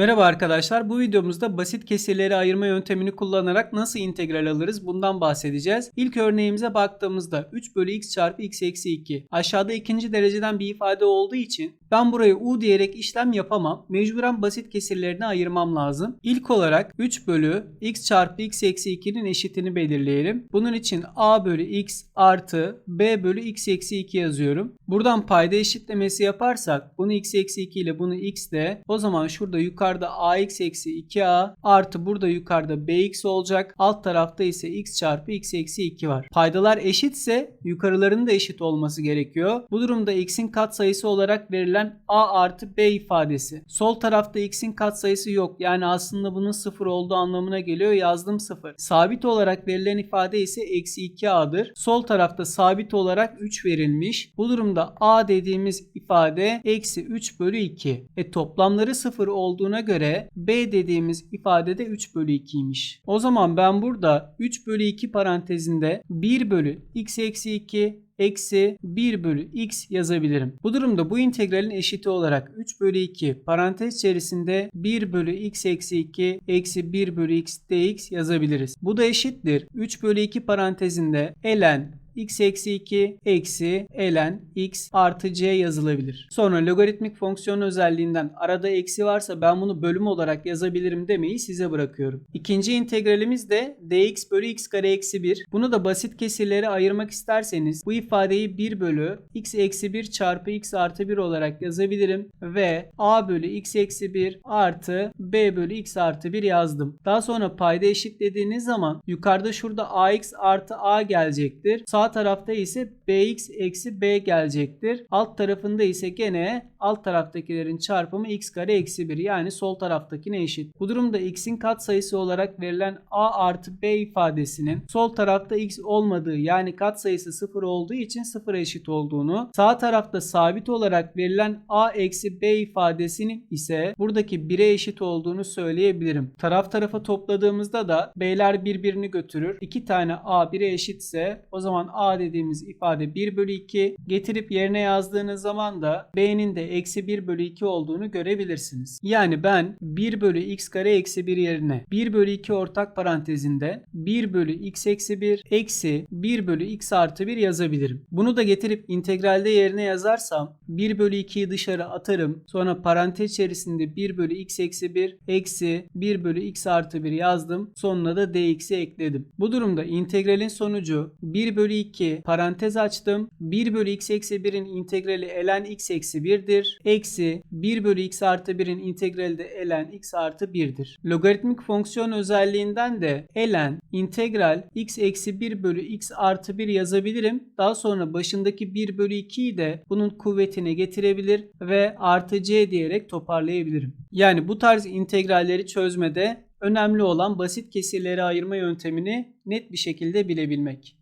Merhaba arkadaşlar. Bu videomuzda basit kesirleri ayırma yöntemini kullanarak nasıl integral alırız bundan bahsedeceğiz. İlk örneğimize baktığımızda 3 bölü x çarpı x eksi 2. Aşağıda ikinci dereceden bir ifade olduğu için ben burayı u diyerek işlem yapamam. Mecburen basit kesirlerini ayırmam lazım. İlk olarak 3 bölü x çarpı x eksi 2'nin eşitini belirleyelim. Bunun için a bölü x artı b bölü x eksi 2 yazıyorum. Buradan payda eşitlemesi yaparsak bunu x eksi 2 ile bunu x de o zaman şurada yukarıda ax eksi 2a artı burada yukarıda bx olacak. Alt tarafta ise x çarpı x eksi 2 var. Paydalar eşitse yukarılarının da eşit olması gerekiyor. Bu durumda x'in katsayısı olarak verilen a artı b ifadesi. Sol tarafta x'in katsayısı yok. Yani aslında bunun sıfır olduğu anlamına geliyor. Yazdım sıfır. Sabit olarak verilen ifade ise eksi 2a'dır. Sol tarafta sabit olarak 3 verilmiş. Bu durumda a dediğimiz ifade eksi 3 bölü 2. E toplamları sıfır olduğuna göre b dediğimiz ifade de 3 bölü 2'ymiş. O zaman ben burada 3 bölü 2 parantezinde 1 bölü x eksi 2 eksi 1 bölü x yazabilirim. Bu durumda bu integralin eşiti olarak 3 bölü 2 parantez içerisinde 1 bölü x eksi 2 eksi 1 bölü x dx yazabiliriz. Bu da eşittir. 3 bölü 2 parantezinde ln x eksi 2 eksi ln x artı c yazılabilir. Sonra logaritmik fonksiyon özelliğinden arada eksi varsa ben bunu bölüm olarak yazabilirim demeyi size bırakıyorum. İkinci integralimiz de dx bölü x kare eksi 1. Bunu da basit kesirlere ayırmak isterseniz bu ifadeyi 1 bölü x eksi 1 çarpı x artı 1 olarak yazabilirim ve a bölü x eksi 1 artı b bölü x artı 1 yazdım. Daha sonra payda eşitlediğiniz zaman yukarıda şurada ax artı a gelecektir. Sağ tarafta ise bx eksi b gelecektir. Alt tarafında ise gene alt taraftakilerin çarpımı x kare eksi 1 yani sol taraftakine eşit. Bu durumda x'in katsayısı olarak verilen a artı b ifadesinin sol tarafta x olmadığı yani katsayısı 0 olduğu için 0 eşit olduğunu sağ tarafta sabit olarak verilen a eksi b ifadesinin ise buradaki 1'e eşit olduğunu söyleyebilirim. Taraf tarafa topladığımızda da b'ler birbirini götürür. 2 tane a 1'e eşitse o zaman a dediğimiz ifade 1 bölü 2 getirip yerine yazdığınız zaman da b'nin de eksi 1 bölü 2 olduğunu görebilirsiniz. Yani ben 1 bölü x kare eksi 1 yerine 1 bölü 2 ortak parantezinde 1 bölü x eksi 1 eksi 1 bölü x artı 1 yazabilirim. Bunu da getirip integralde yerine yazarsam 1 bölü 2'yi dışarı atarım. Sonra parantez içerisinde 1 bölü x eksi 1 eksi 1 bölü x artı 1 yazdım. Sonuna da dx'i ekledim. Bu durumda integralin sonucu 1 bölü 2 parantez açtım. 1 bölü x eksi 1'in integrali ln x eksi 1'dir. Eksi 1 bölü x artı 1'in integrali de ln x artı 1'dir. Logaritmik fonksiyon özelliğinden de ln integral x eksi 1 bölü x artı 1 yazabilirim. Daha sonra başındaki 1 bölü 2'yi de bunun kuvvetine getirebilir ve artı c diyerek toparlayabilirim. Yani bu tarz integralleri çözmede önemli olan basit kesirleri ayırma yöntemini net bir şekilde bilebilmek.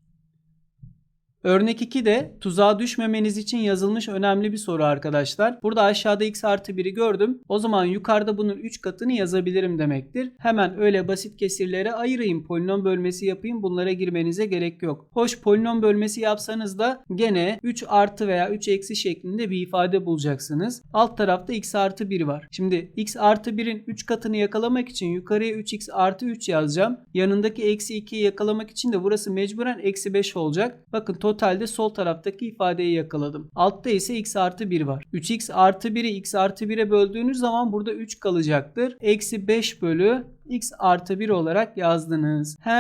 Örnek 2 de tuzağa düşmemeniz için yazılmış önemli bir soru arkadaşlar. Burada aşağıda x artı 1'i gördüm. O zaman yukarıda bunun 3 katını yazabilirim demektir. Hemen öyle basit kesirlere ayırayım. Polinom bölmesi yapayım. Bunlara girmenize gerek yok. Hoş polinom bölmesi yapsanız da gene 3 artı veya 3 eksi şeklinde bir ifade bulacaksınız. Alt tarafta x artı 1 var. Şimdi x artı 1'in 3 katını yakalamak için yukarıya 3x artı 3 yazacağım. Yanındaki eksi 2'yi yakalamak için de burası mecburen eksi 5 olacak. Bakın totalde sol taraftaki ifadeyi yakaladım. Altta ise x artı 1 var. 3x artı 1'i x artı 1'e böldüğünüz zaman burada 3 kalacaktır. Eksi 5 bölü x artı 1 olarak yazdınız. He,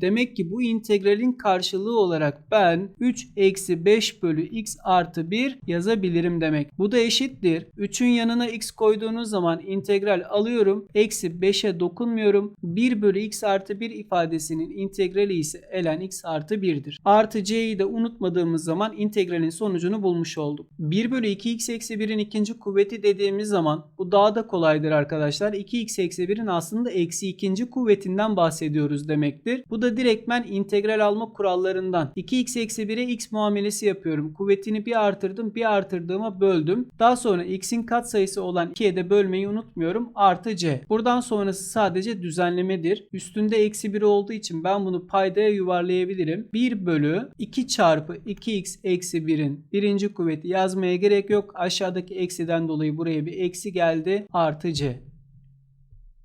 demek ki bu integralin karşılığı olarak ben 3 eksi 5 bölü x artı 1 yazabilirim demek. Bu da eşittir. 3'ün yanına x koyduğunuz zaman integral alıyorum. Eksi 5'e dokunmuyorum. 1 bölü x artı 1 ifadesinin integrali ise ln x artı 1'dir. Artı c'yi de unutmadığımız zaman integralin sonucunu bulmuş olduk. 1 bölü 2x eksi 1'in ikinci kuvveti dediğimiz zaman bu daha da kolaydır arkadaşlar. 2x eksi 1'in aslında eksi ikinci kuvvetinden bahsediyoruz demektir. Bu da direktmen integral alma kurallarından. 2x eksi 1'e x muamelesi yapıyorum. Kuvvetini bir artırdım bir artırdığıma böldüm. Daha sonra x'in katsayısı olan 2'ye de bölmeyi unutmuyorum. Artı c. Buradan sonrası sadece düzenlemedir. Üstünde eksi 1 olduğu için ben bunu paydaya yuvarlayabilirim. 1 bölü 2 çarpı 2x eksi 1'in birinci kuvveti yazmaya gerek yok. Aşağıdaki eksiden dolayı buraya bir eksi geldi. Artı c.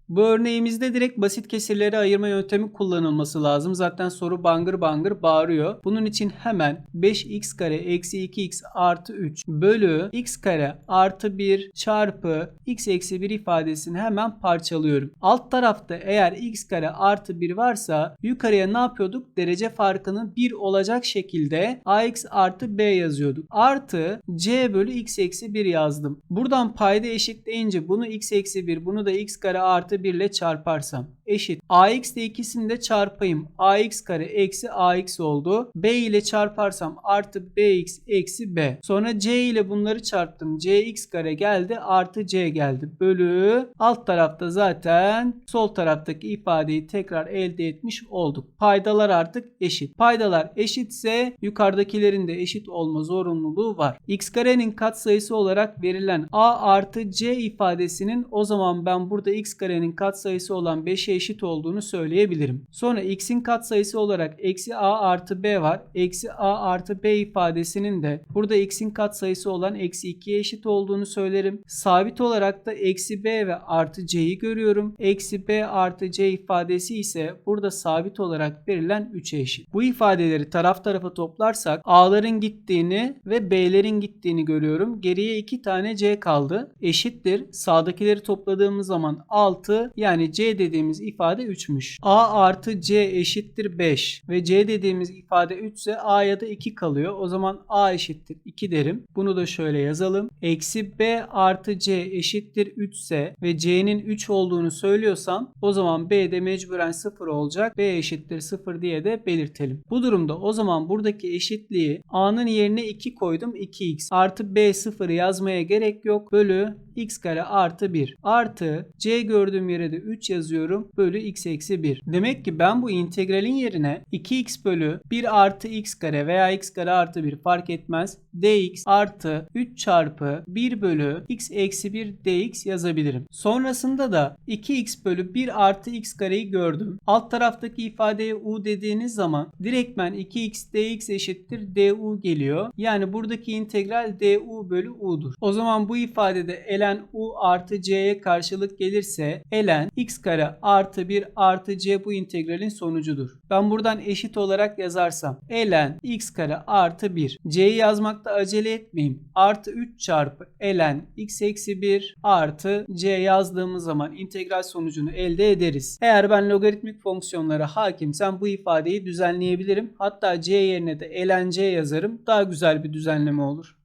Bu örneğimizde direkt basit kesirleri ayırma yöntemi kullanılması lazım. Zaten soru bangır bangır bağırıyor. Bunun için hemen 5x kare eksi 2x artı 3 bölü x kare artı 1 çarpı x eksi 1 ifadesini hemen parçalıyorum. Alt tarafta eğer x kare artı 1 varsa yukarıya ne yapıyorduk? Derece farkının 1 olacak şekilde ax artı b yazıyorduk. Artı c bölü x eksi 1 yazdım. Buradan payda eşitleyince bunu x eksi 1 bunu da x kare artı 1 ile çarparsam eşit. ax ile ikisini de çarpayım. ax kare eksi ax oldu. b ile çarparsam artı bx eksi b. Sonra c ile bunları çarptım. cx kare geldi artı c geldi. Bölü alt tarafta zaten sol taraftaki ifadeyi tekrar elde etmiş olduk. Paydalar artık eşit. Paydalar eşitse yukarıdakilerin de eşit olma zorunluluğu var. x karenin katsayısı olarak verilen a artı c ifadesinin o zaman ben burada x karenin katsayısı olan 5'e eşit olduğunu söyleyebilirim. Sonra x'in katsayısı olarak eksi a artı b var. Eksi a artı b ifadesinin de burada x'in katsayısı olan eksi 2'ye eşit olduğunu söylerim. Sabit olarak da eksi b ve artı c'yi görüyorum. Eksi b artı c ifadesi ise burada sabit olarak verilen 3'e eşit. Bu ifadeleri taraf tarafa toplarsak a'ların gittiğini ve b'lerin gittiğini görüyorum. Geriye 2 tane c kaldı. Eşittir. Sağdakileri topladığımız zaman 6 yani c dediğimiz ifade 3'müş. a artı c eşittir 5 ve c dediğimiz ifade 3 ise a ya da 2 kalıyor. O zaman a eşittir 2 derim. Bunu da şöyle yazalım. Eksi b artı c eşittir 3 ise ve c'nin 3 olduğunu söylüyorsam o zaman b de mecburen 0 olacak. b eşittir 0 diye de belirtelim. Bu durumda o zaman buradaki eşitliği a'nın yerine 2 koydum 2x artı b 0 yazmaya gerek yok. Bölü x kare artı 1 artı c gördüğüm yere de 3 yazıyorum bölü x eksi 1. Demek ki ben bu integralin yerine 2x bölü 1 artı x kare veya x kare artı 1 fark etmez dx artı 3 çarpı 1 bölü x eksi 1 dx yazabilirim. Sonrasında da 2x bölü 1 artı x kareyi gördüm. Alt taraftaki ifadeye u dediğiniz zaman direktmen 2x dx eşittir du geliyor. Yani buradaki integral du bölü u'dur. O zaman bu ifadede elen u artı c'ye karşılık gelirse elen x kare artı 1 artı c bu integralin sonucudur. Ben buradan eşit olarak yazarsam elen x kare artı 1 c'yi yazmakta acele etmeyeyim. Artı 3 çarpı elen x eksi 1 artı c yazdığımız zaman integral sonucunu elde ederiz. Eğer ben logaritmik fonksiyonlara hakimsem bu ifadeyi düzenleyebilirim. Hatta c yerine de elen c yazarım. Daha güzel bir düzenleme olur.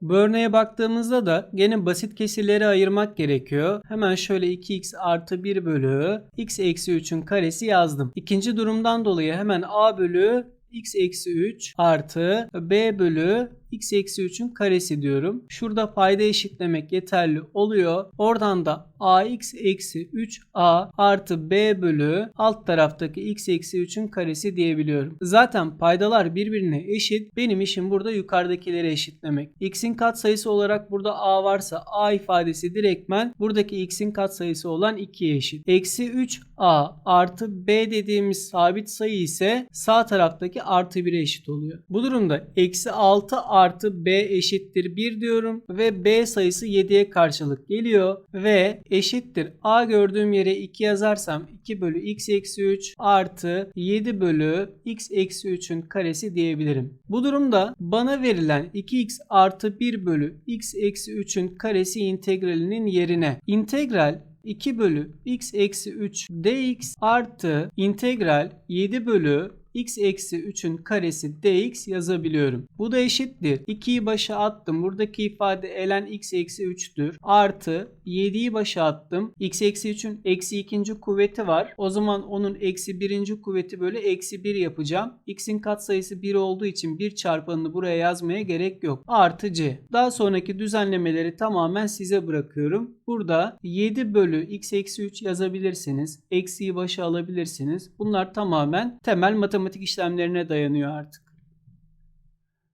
Bu örneğe baktığımızda da gene basit kesirleri ayırmak gerekiyor. Hemen şöyle 2x artı 1 bölü x eksi 3'ün karesi yazdım. İkinci durumdan dolayı hemen a bölü x eksi 3 artı b bölü x eksi 3'ün karesi diyorum. Şurada payda eşitlemek yeterli oluyor. Oradan da ax eksi 3a artı b bölü alt taraftaki x eksi 3'ün karesi diyebiliyorum. Zaten paydalar birbirine eşit. Benim işim burada yukarıdakileri eşitlemek. x'in katsayısı olarak burada a varsa a ifadesi direktmen buradaki x'in katsayısı olan 2'ye eşit. Eksi 3a artı b dediğimiz sabit sayı ise sağ taraftaki artı 1'e eşit oluyor. Bu durumda eksi 6 artı b eşittir 1 diyorum ve b sayısı 7'ye karşılık geliyor ve eşittir a gördüğüm yere 2 yazarsam 2 bölü x eksi 3 artı 7 bölü x eksi 3'ün karesi diyebilirim. Bu durumda bana verilen 2x artı 1 bölü x eksi 3'ün karesi integralinin yerine integral 2 bölü x eksi 3 dx artı integral 7 bölü x eksi 3'ün karesi dx yazabiliyorum. Bu da eşittir. 2'yi başa attım. Buradaki ifade elen x eksi 3'tür. Artı 7'yi başa attım. x eksi 3'ün eksi ikinci kuvveti var. O zaman onun eksi birinci kuvveti bölü eksi 1 yapacağım. x'in katsayısı 1 olduğu için 1 çarpanını buraya yazmaya gerek yok. Artı c. Daha sonraki düzenlemeleri tamamen size bırakıyorum. Burada 7 bölü x eksi 3 yazabilirsiniz. Eksiyi başa alabilirsiniz. Bunlar tamamen temel matematik işlemlerine dayanıyor artık.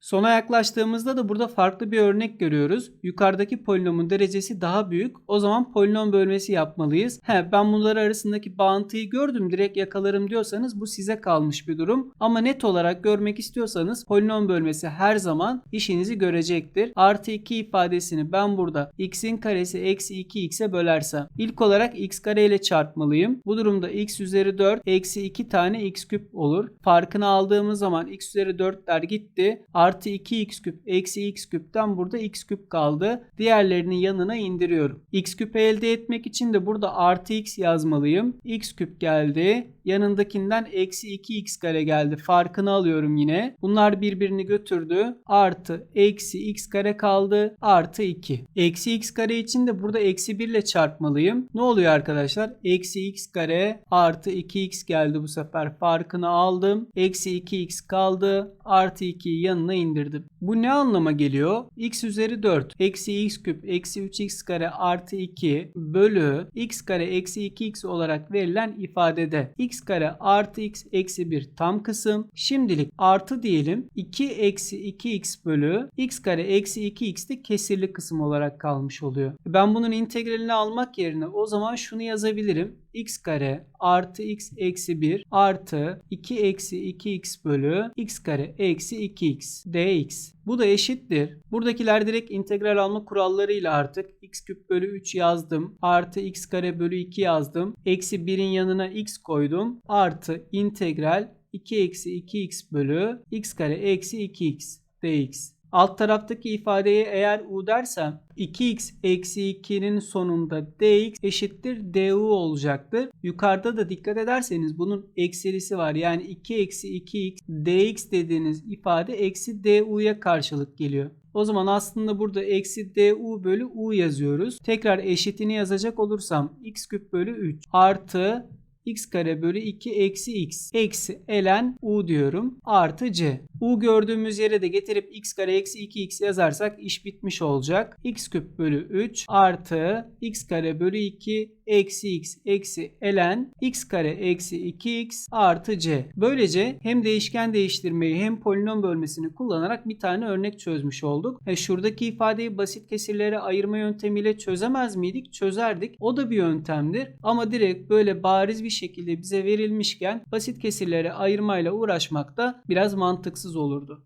Sona yaklaştığımızda da burada farklı bir örnek görüyoruz. Yukarıdaki polinomun derecesi daha büyük. O zaman polinom bölmesi yapmalıyız. He ben bunlar arasındaki bağıntıyı gördüm direkt yakalarım diyorsanız bu size kalmış bir durum. Ama net olarak görmek istiyorsanız polinom bölmesi her zaman işinizi görecektir. Artı 2 ifadesini ben burada x'in karesi eksi 2x'e bölersem ilk olarak x kare ile çarpmalıyım. Bu durumda x üzeri 4 eksi 2 tane x küp olur. Farkını aldığımız zaman x üzeri 4'ler gitti. Artı 2x küp eksi x küpten burada x küp kaldı. Diğerlerinin yanına indiriyorum. x küp elde etmek için de burada artı x yazmalıyım. x küp geldi. Yanındakinden eksi 2x kare geldi. Farkını alıyorum yine. Bunlar birbirini götürdü. Artı eksi x kare kaldı. Artı 2. Eksi x kare için de burada eksi 1 ile çarpmalıyım. Ne oluyor arkadaşlar? Eksi x kare artı 2x geldi bu sefer. Farkını aldım. Eksi 2x kaldı. Artı 2'yi yanına indirdim. Bu ne anlama geliyor? x üzeri 4 eksi x küp eksi 3x kare artı 2 bölü x kare eksi 2x olarak verilen ifadede x kare artı x eksi 1 tam kısım. Şimdilik artı diyelim 2 eksi 2x bölü x kare eksi 2x de kesirli kısım olarak kalmış oluyor. Ben bunun integralini almak yerine o zaman şunu yazabilirim x kare artı x eksi 1 artı 2 eksi 2x bölü x kare eksi 2x dx. Bu da eşittir. Buradakiler direkt integral alma kurallarıyla artık x küp bölü 3 yazdım. Artı x kare bölü 2 yazdım. Eksi 1'in yanına x koydum. Artı integral 2 eksi 2x bölü x kare eksi 2x dx. Alt taraftaki ifadeye eğer u dersem 2x eksi 2'nin sonunda dx eşittir du olacaktır. Yukarıda da dikkat ederseniz bunun eksilisi var. Yani 2 eksi 2x dx dediğiniz ifade eksi du'ya karşılık geliyor. O zaman aslında burada eksi du bölü u yazıyoruz. Tekrar eşitini yazacak olursam x küp bölü 3 artı x kare bölü 2 eksi x eksi ln u diyorum artı c. u gördüğümüz yere de getirip x kare eksi 2x yazarsak iş bitmiş olacak. x küp bölü 3 artı x kare bölü 2 eksi x eksi ln x kare eksi 2x artı c. Böylece hem değişken değiştirmeyi hem polinom bölmesini kullanarak bir tane örnek çözmüş olduk. E şuradaki ifadeyi basit kesirlere ayırma yöntemiyle çözemez miydik? Çözerdik. O da bir yöntemdir. Ama direkt böyle bariz bir şekilde bize verilmişken basit kesirlere ayırmayla uğraşmak da biraz mantıksız olurdu.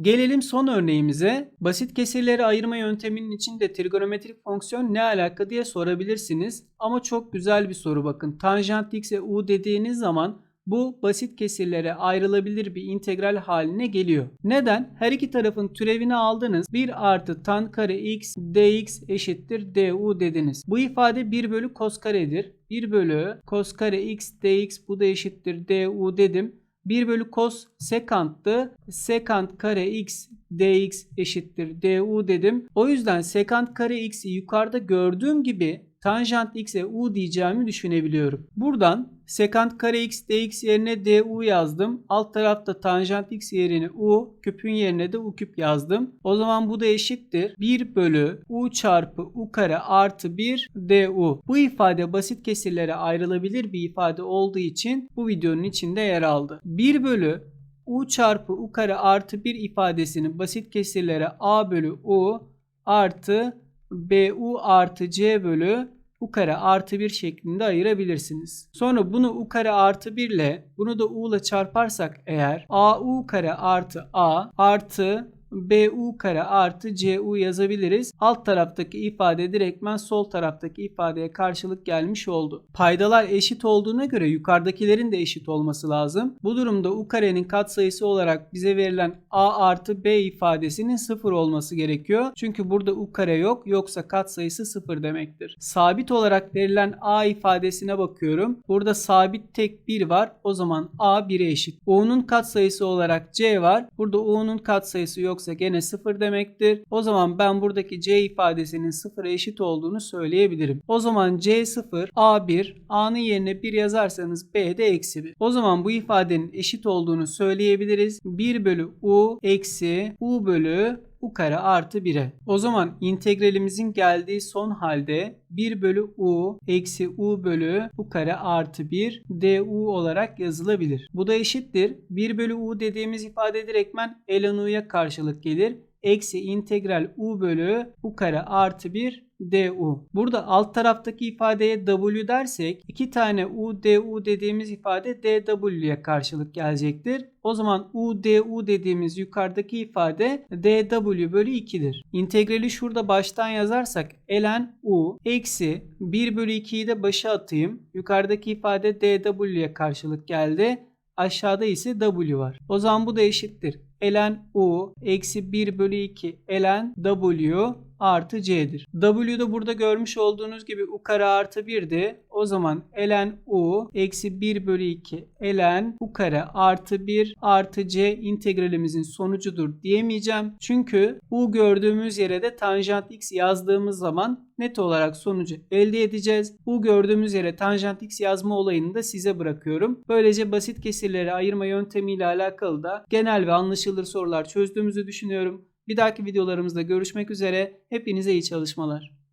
Gelelim son örneğimize. Basit kesirleri ayırma yönteminin içinde trigonometrik fonksiyon ne alaka diye sorabilirsiniz. Ama çok güzel bir soru bakın. Tanjant x'e u dediğiniz zaman bu basit kesirlere ayrılabilir bir integral haline geliyor. Neden? Her iki tarafın türevini aldınız. 1 artı tan kare x dx eşittir du dediniz. Bu ifade 1 bölü kos karedir. 1 bölü kos kare x dx bu da eşittir du dedim. 1 bölü cos sekanttı. Sekant kare x dx eşittir du dedim. O yüzden sekant kare x'i yukarıda gördüğüm gibi tanjant x'e u diyeceğimi düşünebiliyorum. Buradan sekant kare x dx yerine du yazdım. Alt tarafta tanjant x yerine u, küpün yerine de u küp yazdım. O zaman bu da eşittir. 1 bölü u çarpı u kare artı 1 du. Bu ifade basit kesirlere ayrılabilir bir ifade olduğu için bu videonun içinde yer aldı. 1 bölü u çarpı u kare artı 1 ifadesini basit kesirlere a bölü u artı bu artı c bölü u kare artı 1 şeklinde ayırabilirsiniz. Sonra bunu u kare artı 1 ile bunu da u ile çarparsak eğer a u kare artı a artı bu kare artı cu yazabiliriz. Alt taraftaki ifade direktmen sol taraftaki ifadeye karşılık gelmiş oldu. Paydalar eşit olduğuna göre yukarıdakilerin de eşit olması lazım. Bu durumda u karenin katsayısı olarak bize verilen a artı b ifadesinin sıfır olması gerekiyor. Çünkü burada u kare yok yoksa katsayısı sıfır demektir. Sabit olarak verilen a ifadesine bakıyorum. Burada sabit tek 1 var. O zaman a 1'e eşit. u'nun katsayısı olarak c var. Burada u'nun katsayısı yoksa yoksa gene 0 demektir. O zaman ben buradaki c ifadesinin 0'a eşit olduğunu söyleyebilirim. O zaman c 0 a1 a'nın yerine 1 yazarsanız b de eksi 1. O zaman bu ifadenin eşit olduğunu söyleyebiliriz. 1 bölü u eksi u bölü u kare artı 1'e. O zaman integralimizin geldiği son halde 1 bölü u eksi u bölü u kare artı 1 du olarak yazılabilir. Bu da eşittir. 1 bölü u dediğimiz ifade direktmen ln u'ya karşılık gelir. Eksi integral u bölü u kare artı 1 du. Burada alt taraftaki ifadeye w dersek iki tane u du dediğimiz ifade dw'ye karşılık gelecektir. O zaman u du dediğimiz yukarıdaki ifade dw bölü 2'dir. İntegrali şurada baştan yazarsak ln u eksi 1 bölü 2'yi de başa atayım. Yukarıdaki ifade dw'ye karşılık geldi. Aşağıda ise w var. O zaman bu da eşittir. Ln u eksi 1 bölü 2 ln w artı c'dir. W da burada görmüş olduğunuz gibi u kare artı 1'di. O zaman ln u eksi 1 bölü 2 ln u kare artı 1 artı c integralimizin sonucudur diyemeyeceğim. Çünkü u gördüğümüz yere de tanjant x yazdığımız zaman net olarak sonucu elde edeceğiz. U gördüğümüz yere tanjant x yazma olayını da size bırakıyorum. Böylece basit kesirleri ayırma yöntemiyle alakalı da genel ve anlaşılır sorular çözdüğümüzü düşünüyorum. Bir dahaki videolarımızda görüşmek üzere. Hepinize iyi çalışmalar.